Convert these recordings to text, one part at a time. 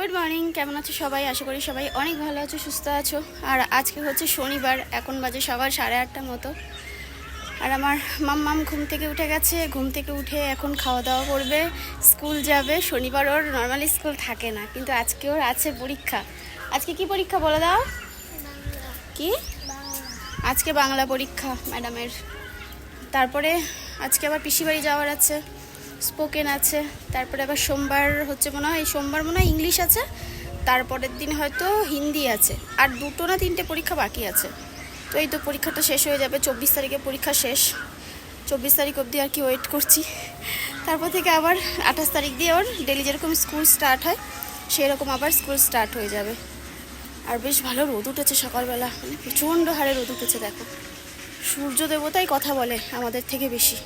Good morning, কেমন আছো সবাই? আশা করি সবাই অনেক ভালো আছো, সুস্থ আছো। আর আজকে হচ্ছে শনিবার, এখন বাজে সবার সাড়ে আটটার মতো। আর আমার মাম মাম্মাম ঘুম থেকে উঠে গেছে, ঘুম থেকে উঠে এখন খাওয়া দাওয়া করবে, স্কুল যাবে। শনিবার ওর নর্মালি স্কুল থাকে না, কিন্তু আজকে ওর আছে পরীক্ষা। আজকে কি পরীক্ষা বলে দাও? কি? আজকে বাংলা পরীক্ষা ম্যাডামের। তারপরে আজকে আবার পিসি বাড়ি যাওয়ার আছে। স্পোকেন আছে, তারপরে আবার সোমবার হচ্ছে মনে হয় সোমবার মনে হয় ইংলিশ আছে, তারপরের দিন হয়তো হিন্দি আছে, আর দুটো না তিনটে পরীক্ষা বাকি আছে। তো এই তো পরীক্ষাটা শেষ হয়ে যাবে, চব্বিশ তারিখে পরীক্ষা শেষ। চব্বিশ তারিখ অবধি আর কি ওয়েট করছি। তারপর থেকে আবার আঠাশ তারিখ দিয়ে ওর ডেলি যেরকম স্কুল স্টার্ট হয়, সেরকম আবার স্কুল স্টার্ট হয়ে যাবে। আর বেশ ভালো রোদ উঠেছে সকালবেলা মানে প্রচণ্ড হারে রোদ উঠেছে, দেখো। সূর্য দেবতাই কথা বলে আমাদের থেকে বেশি।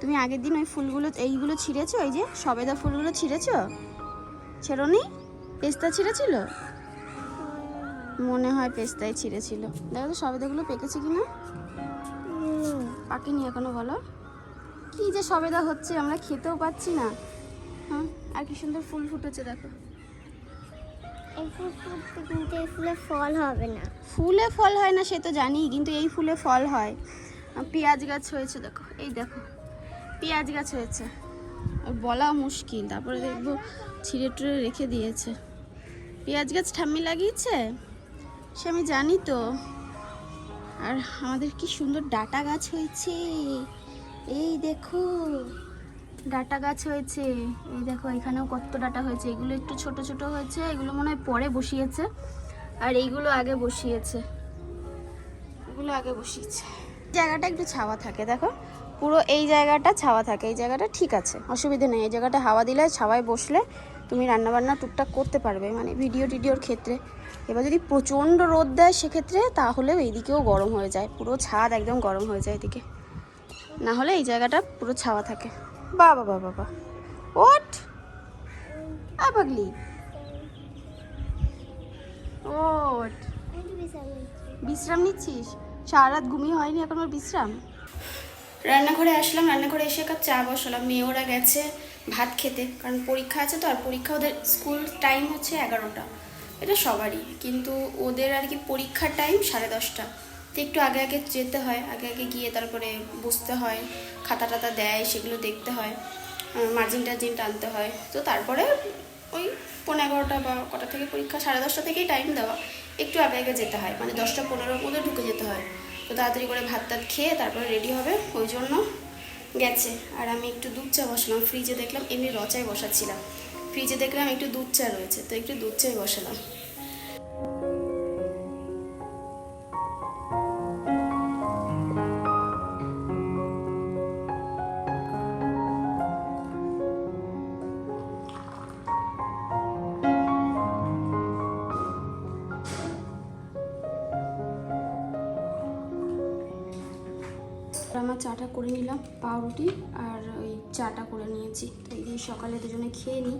তুমি আগের দিন ওই ফুলগুলো এইগুলো ছিঁড়েছো? ওই যে সবেদা ফুলগুলো ছিঁড়েছো? ছেড়োনি? পেস্তা ছিঁড়েছিল? মনে হয় পেস্তায় ছিঁড়েছিল। দেখো তো সবেদাগুলো পেকেছে কি না পাকেনি এখনও বলো। কি যে সবেদা হচ্ছে আমরা খেতেও পাচ্ছি না। হ্যাঁ আর কি সুন্দর ফুল ফুটেছে দেখো। এই ফুল এই ফুলে ফল হবে না। ফুলে ফল হয় না সে তো জানি কিন্তু এই ফুলে ফল হয়। পেঁয়াজ গাছ হয়েছে দেখো। এই দেখো। পেঁয়াজ গাছ হয়েছে। ওর বলা মুশকিল, তারপরে দেখব ছিঁড়ে টুড়ে রেখে দিয়েছে। পেঁয়াজ গাছ ঠাম্মি লাগিয়েছে? সে আমি জানি তো। আর আমাদের কি সুন্দর ডাটা গাছ হয়েছে। এই দেখো, ডাটা গাছ হয়েছে। এই দেখো, এখানেও কত ডাটা হয়েছে। এগুলো একটু ছোট ছোট হয়েছে, এগুলো মনে হয় পরে বসিয়েছে। আর এইগুলো আগে বসিয়েছে। এগুলো আগে বসিয়েছে। জায়গাটা একটু ছাওয়া থাকে, দেখো। পুরো এই জায়গাটা ছাওয়া থাকে এই জায়গাটা ঠিক আছে অসুবিধে নেই। এই জায়গাটা হাওয়া দিলে ছাওয়ায় বসলে তুমি রান্নাবান্না টুকটাক করতে পারবে মানে ভিডিও টিডিওর ক্ষেত্রে। এবার যদি প্রচণ্ড রোদ দেয় সেক্ষেত্রে তাহলেও এইদিকেও গরম হয়ে যায় পুরো ছাদ একদম গরম হয়ে যায় এদিকে। না হলে এই জায়গাটা পুরো ছাওয়া থাকে। বাবা বাবা বাবা। ওট আবাগলি ওট বিশ্রাম নিচ্ছিস? সারা রাত ঘুমিয়ে হয়নি এখন ওর বিশ্রাম? রান্নাঘরে আসলাম, রান্নাঘরে এসে কাপ চা বসালাম। মেয়ে ওরা গেছে ভাত খেতে, কারণ পরীক্ষা আছে তো, আর পরীক্ষা ওদের স্কুল টাইম হচ্ছে এগারোটা। এটা সবারই, কিন্তু ওদের আর কি পরীক্ষার টাইম সাড়ে দশটা। তো একটু আগে আগে যেতে হয়, আগে আগে গিয়ে তারপরে বসতে হয়, খাতা টাতা দেয়, সেগুলো দেখতে হয় মার্জিন টার্জিন টানতে হয়। তো তারপরে ওই পনেরো এগারোটা বা কটা থেকে পরীক্ষা, সাড়ে দশটা থেকেই টাইম দেওয়া। একটু আগে আগে যেতে হয় মানে দশটা পনেরোর মধ্যে ঢুকে যেতে হয়। তো তাড়াতাড়ি করে ভাত টাত খেয়ে তারপরে রেডি হবে। ওই জন্য গেছে। আর আমি একটু দুধ চা বসালাম। ফ্রিজে দেখলাম এমনি রচায় বসাচ্ছিলাম। ফ্রিজে দেখলাম একটু দুধ চা রয়েছে। তো একটু দুধ চাই বসালাম। আমার চাটা করে নিলাম পাউরুটি আর ওই চাটা করে নিয়েছি। তো এই দিয়ে সকালে দুজনে খেয়ে নিই।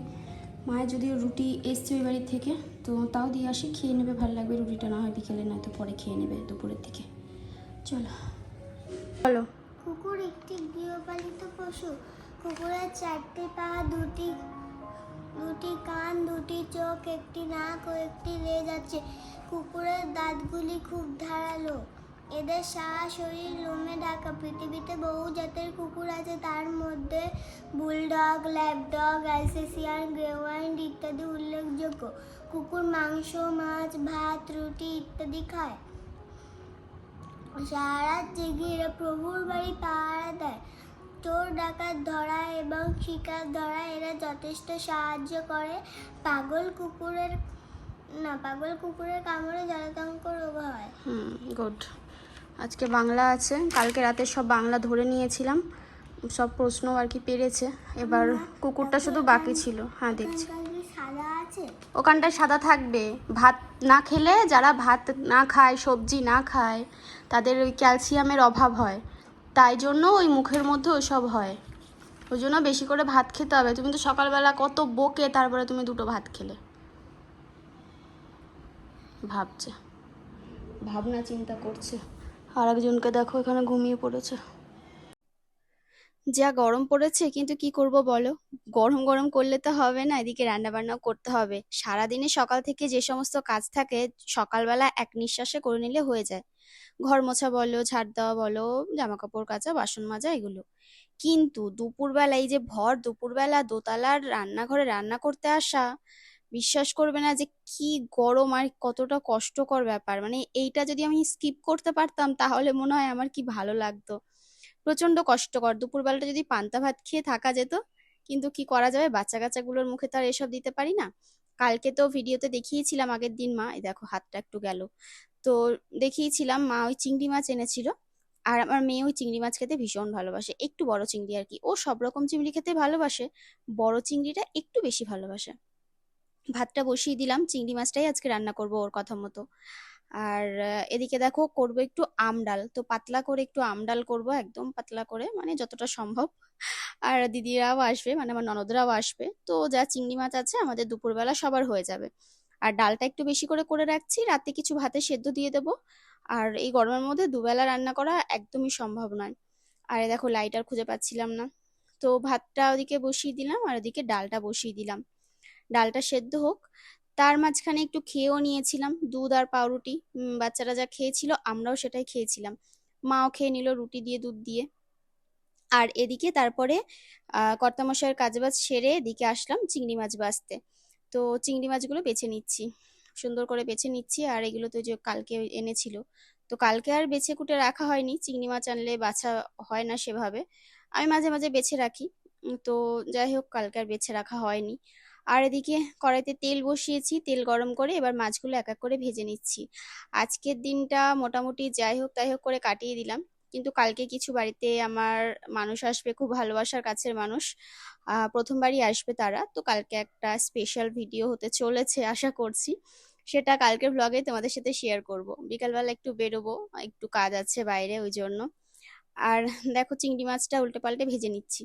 মায়ের যদিও রুটি এসছে ওই বাড়ির থেকে তো তাও দিয়ে আসি খেয়ে নেবে ভালো লাগবে রুটিটা না হয় বিকেলে নয়তো পরে খেয়ে নেবে দুপুরের দিকে। চলো। বলো। কুকুর একটি গৃহপালিত পশু। কুকুরের চারটি পা দুটি দুটি কান দুটি চোখ একটি নাক ও একটি লেজ আছে। কুকুরের দাঁতগুলি খুব ধারালো। এদের সারা শরীর লোমে ঢাকা। পৃথিবীতে বহু জাতের কুকুর আছে, তার মধ্যে বুলডগ ল্যাবডগ অ্যালসেসিয়ান গ্রেওয়াইন্ড ইত্যাদি উল্লেখযোগ্য। কুকুর মাংস, মাছ, ভাত, রুটি ইত্যাদি খায়। সারা জেগে এরা প্রভুর বাড়ি পাহারা দেয়। চোর, ডাকাত ধরা এবং শিকার ধরা, এরা যথেষ্ট সাহায্য করে। পাগল কুকুরের, না, পাগল কুকুরের কামড়ে জলাতঙ্ক রোগ হয়। হুম গুড আজকে বাংলা আছে। কালকে রাতে সব বাংলা ধরে নিয়েছিলাম। সব প্রশ্ন আর কি পেরেছে। এবার কুকুরটা শুধু বাকি ছিল। হ্যাঁ দেখছি। ওখানটায় সাদা থাকবে। ভাত না খেলে যারা ভাত না খায় সবজি না খায় তাদের ওই ক্যালসিয়ামের অভাব হয়। তাই জন্য ওই মুখের মধ্যে ওইসব হয়। ওই জন্য বেশি করে ভাত খেতে হবে। তুমি তো সকালবেলা কত বকে তারপরে তুমি দুটো ভাত খেলে। ভাবছে। ভাবনা চিন্তা করছে। আর একজনকে দেখো, এখানে ঘুমিয়ে পড়েছে। যা গরম পড়েছে, কিন্তু কি করব বলো? গরম গরম করলে তো হবে না, এদিকে রান্না বান্নাও করতে হবে। সারাদিনে সকাল থেকে যে সমস্ত কাজ থাকে, সকালবেলা এক নিঃশ্বাসে করে নিলে হয়ে যায়। ঘর মোছা বলো, ঝাড় দেওয়া বলো জামা কাপড় কাচা, বাসন মাজা, এগুলো। কিন্তু দুপুরবেলা, এই যে ভর, দুপুরবেলা দোতলার রান্নাঘরে রান্না করতে আসা বিশ্বাস করবে না যে কি গরম আর কতটা কষ্টকর ব্যাপার। মানে এইটা যদি আমি স্কিপ করতে পারতাম, তাহলে মনে হয় আমার কি ভালো লাগতো। প্রচণ্ড কষ্টকর। দুপুরবেলাটা যদি পান্তা ভাত খেয়ে থাকা যেত, কিন্তু কি করা যাবে? বাচ্চা কাচ্চাগুলোর মুখে তো আর এসব দিতে পারি না। কালকে তো ভিডিওতে দেখিয়েছিলাম আগের দিন মা, এই দেখো হাতটা একটু গেল। তো দেখিয়েছিলাম মা ওই চিংড়ি মাছ এনেছিল, আর আমার মেয়ে ওই চিংড়ি মাছ খেতে ভীষণ ভালোবাসে। একটু বড় চিংড়ি আর কি। ও সব রকম চিংড়ি খেতে ভালোবাসে, বড় চিংড়িটা একটু বেশি ভালোবাসে। ভাতটা বসিয়ে দিলাম, চিংড়ি মাছটাই আজকে রান্না করব ওর কথা মতো। আর এদিকে দেখো করব একটু আম ডাল। তো পাতলা করে একটু আম ডাল করব, একদম পাতলা করে মানে যতটা সম্ভব। আর দিদিরাও আসবে মানে আমার ননদরাও আসবে। তো যা চিংড়ি মাছ আছে আমাদের দুপুরবেলা সবার হয়ে যাবে। আর ডালটা একটু বেশি করে করে রাখছি, রাতে কিছু ভাতে সেদ্ধ দিয়ে দেবো। আর এই গরমের মধ্যে দুবেলা রান্না করা একদমই সম্ভব নয়। আর দেখো লাইটার খুঁজে পাচ্ছিলাম না। তো ভাতটা ওদিকে বসিয়ে দিলাম, আর ওদিকে ডালটা বসিয়ে দিলাম। ডালটা সেদ্ধ হোক। তার মাঝখানে একটু খেয়েও নিয়েছিলাম, দুধ আর পাউরুটি। বাচ্চারা যা খেয়েছিল, আমরাও সেটাই খেয়েছিলাম। মাও খেয়ে নিল রুটি দিয়ে, দুধ দিয়ে। আর এদিকে তারপরে কর্তামশাইয়ের কাজবাজ সেরে এদিকে আসলাম চিংড়ি মাছ বাছতে তো চিংড়ি মাছগুলো বেছে নিচ্ছি। সুন্দর করে বেছে নিচ্ছি। আর এগুলো তো যে কালকে এনেছিল। তো কালকে আর বেছে কুটে রাখা হয়নি। চিংড়ি মাছ আনলে বাছা হয় না সেভাবে। আমি মাঝে মাঝে বেছে রাখি। তো যাই হোক, কালকে আর বেছে রাখা হয়নি। আর এদিকে কড়াইতে তেল বসিয়েছি, তেল গরম করে এবার মাছগুলো এক এক করে ভেজে নিচ্ছি। আজকের দিনটা মোটামুটি যাই হোক তাই হোক করে কাটিয়ে দিলাম। কিন্তু কালকে কিছু বাড়িতে আমার মানুষ আসবে, খুব ভালোবাসার কাছের মানুষ। প্রথমবারই আসবে তারা। তো কালকে একটা স্পেশাল ভিডিও হতে চলেছে আশা করছি। সেটা কালকের ব্লগে তোমাদের সাথে শেয়ার করব। বিকালবেলা একটু বেরোবো, একটু কাজ আছে বাইরে, ওই জন্য। আর দেখো চিংড়ি মাছটা উল্টে পাল্টে ভেজে নিচ্ছি।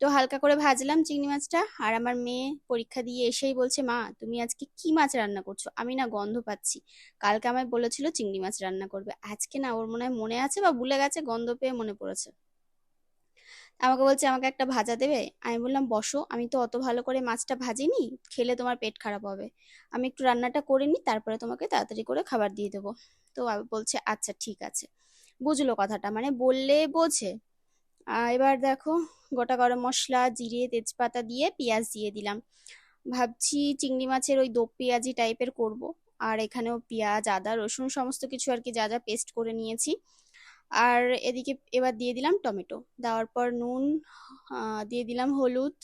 তো হালকা করে ভাজলাম চিংড়ি মাছটা। আর আমার মেয়ে পরীক্ষা দিয়ে এসেই বলছে, মা, তুমি আজকে কি মাছ রান্না করছ? আমি না গন্ধ পাচ্ছি। কালকে আমায় বলেছিল চিংড়ি মাছ রান্না করবে। আজকে না ওর মনে হয় মনে আছে বা ভুলে গেছে, গন্ধ পেয়ে মনে পড়েছে। আমাকে বলছে, আমাকে একটা ভাজা দেবে? আমি বললাম, বসো, আমি তো অত ভালো করে মাছটা ভাজিনি, খেলে তোমার পেট খারাপ হবে। আমি একটু রান্নাটা করে নিই, তারপরে তোমাকে তাড়াতাড়ি করে খাবার দিয়ে দেবো। তো বলছে আচ্ছা ঠিক আছে। বুঝলো কথাটা মানে বললে বোঝে। এবার দেখো গোটা গরম মশলা, জিরে, তেজপাতা দিয়ে পেঁয়াজ দিয়ে দিলাম। ভাবছি চিংড়ি মাছের ওই দো পেঁয়াজি টাইপের করব। আর এখানেও পেঁয়াজ, আদা, রসুন সমস্ত কিছু আর কি যা যা পেস্ট করে নিয়েছি। আর এদিকে এবার দিয়ে দিলাম টমেটো। দেওয়ার পর নুন দিয়ে দিলাম হলুদ।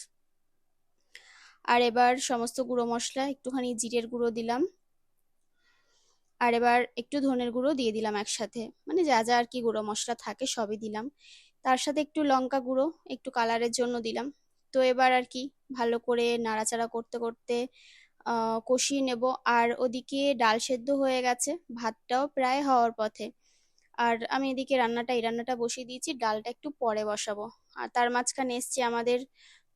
আর এবার সমস্ত গুঁড়ো মশলা, একটুখানি জিরের গুঁড়ো দিলাম। আর এবার একটু ধনের গুঁড়ো দিয়ে দিলাম একসাথে। মানে যা যা আর কি গুঁড়ো মশলা থাকে সবই দিলাম। তার সাথে একটু লঙ্কা গুঁড়ো, একটু কালারের জন্য দিলাম। তো এবার আর কি, ভালো করে নাড়াচাড়া করতে করতে কষিয়ে নেব। আর ওদিকে ডাল সেদ্ধ হয়ে গেছে, ভাতটাও প্রায় হওয়ার পথে। আর আমি এদিকে রান্নাটা, এই রান্নাটা বসিয়ে দিয়েছি, ডালটা একটু পরে বসাবো। আর তার মাঝখানে এসছে আমাদের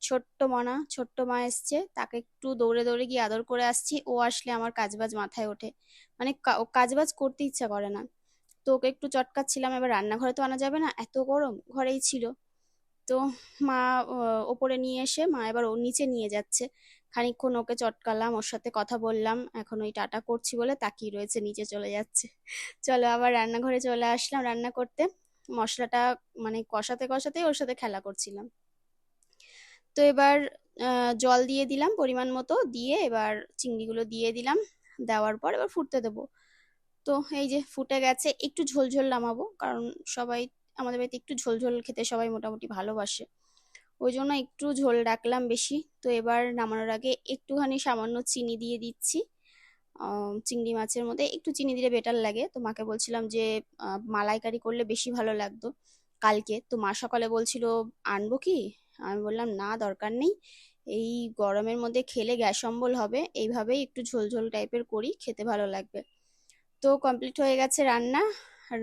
ছোট্ট মনা, ছোট্ট মা এসছে, তাকে একটু দৌড়ে দৌড়ে গিয়ে আদর করে আসছি। ও আসলে আমার কাজবাজ মাথায় ওঠে। মানে কাজবাজ করতে ইচ্ছা করে না। তো ওকে একটু চটকাচ্ছিলাম, এবার রান্নাঘরে তো আনা যাবে না, এত গরম, ঘরেই ছিল। তো মা ওপরে নিয়ে এসে, মা এবার ওর নিচে নিয়ে যাচ্ছে। খানিকক্ষণ ওকে চটকালাম, ওর সাথে কথা বললাম, এখন ওই টাটা করছি বলে তাকিয়ে রয়েছে, নিচে চলে যাচ্ছে। চলো আবার রান্নাঘরে চলে আসলাম রান্না করতে। মশলাটা মানে কষাতে কষাতেই ওর সাথে খেলা করছিলাম। তো এবার জল দিয়ে দিলাম পরিমাণ মতো, দিয়ে এবার চিংড়িগুলো দিয়ে দিলাম। দেওয়ার পর এবার ফুটতে দেবো। তো এই যে ফুটে গেছে, একটু ঝোল ঝোল নামাবো। কারণ সবাই, আমাদের বাড়িতে একটু ঝোল ঝোল খেতে সবাই মোটামুটি ভালোবাসে। ওই জন্য একটু ঝোল রাখলাম বেশি। তো এবার নামানোর আগে একটুখানি সামান্য চিনি দিয়ে দিচ্ছি। চিংড়ি মাছের মধ্যে একটু চিনি দিলে বেটার লাগে। তো মাকে বলছিলাম যে মালাইকারি করলে বেশি ভালো লাগতো কালকে। তো মা সকালে বলছিল, আনব কি? আমি বললাম, না, দরকার নেই। এই গরমের মধ্যে খেলে গ্যাস অম্বল হবে। এইভাবেই একটু ঝোল ঝোল টাইপের করি, খেতে ভালো লাগবে। তো কমপ্লিট হয়ে গেছে রান্না।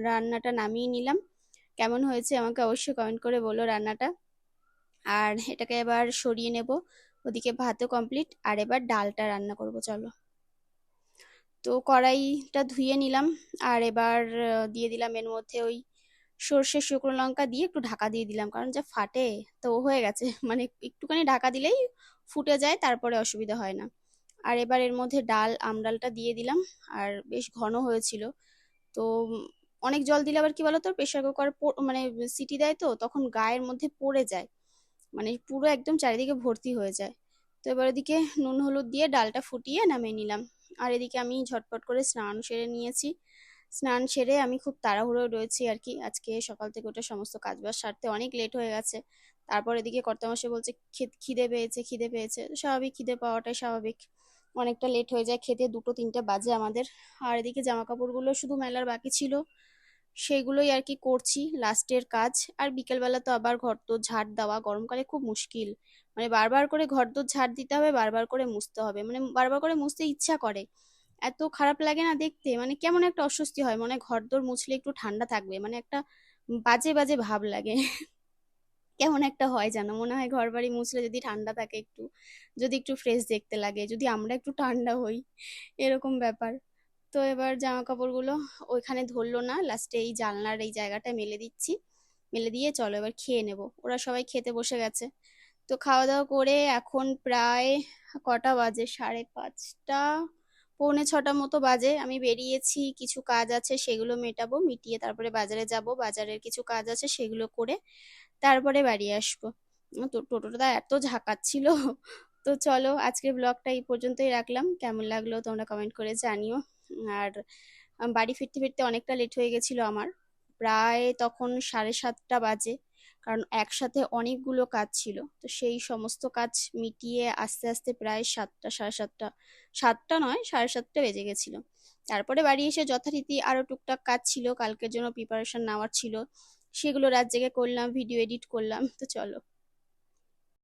রান্নাটা নামিয়ে নিলাম। কেমন হয়েছে আমাকে অবশ্যই কমেন্ট করে বলো রান্নাটা। আর এটাকে এবার সরিয়ে নেব। ওদিকে ভাতও কমপ্লিট আর এবার ডালটা রান্না করব, চলো। তো কড়াইটা ধুয়ে নিলাম। আর এবার দিয়ে দিলাম এর মধ্যে ওই সর্ষে, শুকনো লঙ্কা দিয়ে একটু ঢাকা দিয়ে দিলাম। কারণ যা ফাটে, তো হয়ে গেছে। মানে একটুখানি ঢাকা দিলেই ফুটে যায়, তারপরে অসুবিধা হয় না। আর এবার এর মধ্যে ডাল, আমডালটা দিয়ে দিলাম। আর বেশ ঘন হয়েছিল। তো অনেক জল দিলে আবার কি বলতো? প্রেশার কুকার মানে সিটি দেয় তো, তখন গায়ের মধ্যে পড়ে যায়। মানে পুরো একদম চারিদিকে ভর্তি হয়ে যায়। তো এবার এদিকে নুন, হলুদ দিয়ে ডালটা ফুটিয়ে নামিয়ে নিলাম। আর এদিকে আমি ঝটপট করে স্নান সেরে নিয়েছি। স্নান সেরে আমি খুব তাড়াহুড়োয় রয়েছি আর কি। আজকে সকাল থেকে ওঠে সমস্ত কাজবাজ সারতে অনেক লেট হয়ে গেছে। তারপর এদিকে কর্তামশাই বলছে "খে- খিদে পেয়েছে খিদে পেয়েছে। স্বাভাবিক, খিদে পাওয়াটাই স্বাভাবিক। অনেকটা লেট হয়ে যায়, খেতে দুটো তিনটে বাজে আমাদের। আর এদিকে জামা কাপড়গুলো শুধু মেলার বাকি ছিল, সেগুলোই আর কি করছি লাস্টের কাজ। আর বিকেলবেলা তো আবার ঘরদোর ঝাড় দেওয়া, গরমকালে খুব মুশকিল। মানে বারবার করে ঘরদোর ঝাড় দিতে হবে, বারবার করে মুছতে হবে। মানে বারবার করে মুছতে ইচ্ছা করে। এত খারাপ লাগে না দেখতে মানে কেমন একটা অস্বস্তি হয়। মানে ঘর ঘরদোর মুছলে একটু ঠান্ডা থাকবে মানে একটা বাজে বাজে ভাব লাগে। কেমন একটা হয় জানো মনে হয় ঘর বাড়ি মুছলে যদি ঠান্ডা থাকে একটু, যদি একটু ফ্রেশ দেখতে লাগে, যদি আমরা একটু ঠান্ডা হই, এরকম ব্যাপার। তো এবার জামা কাপড়গুলো ওইখানে ধরলো না লাস্টে এই জানলার এই জায়গাটা মেলে দিচ্ছি। মেলে দিয়ে চলো এবার খেয়ে নেব। ওরা সবাই খেতে বসে গেছে। তো খাওয়া দাওয়া করে এখন প্রায় কটা বাজে? সাড়ে পাঁচটা, পৌনে ছটা মতো বাজে। আমি বেরিয়েছি, কিছু কাজ আছে সেগুলো মেটাবো, মিটিয়ে তারপরে বাজারে যাব। বাজারের কিছু কাজ আছে সেগুলো করে তারপরে বাড়ি আসব। তো টোটোটা এত ঝাঁকাচ্ছিল। তো চলো, আজকের ব্লগটা এই পর্যন্তই রাখলাম। কেমন লাগল তোমরা কমেন্ট করে জানিও। আর বাড়ি ফিরতে ফিরতে অনেকটা লেট হয়ে গেছিল আমার। প্রায় তখন সাড়ে সাতটা বাজে, কারণ একসাথে অনেকগুলো কাজ ছিল। তো সেই সমস্ত কাজ মিটিয়ে আস্তে আস্তে প্রায় সাতটা, সাড়ে সাতটা সাতটা নয়, সাড়ে সাতটা বেজে গেছিল। তারপরে বাড়ি এসে যথারীতি আরও টুকটাক কাজ ছিল। কালকের জন্য প্রিপারেশন নেওয়ার ছিল। সেগুলো রাত জেগে করলাম ভিডিও এডিট করলাম তো চলো।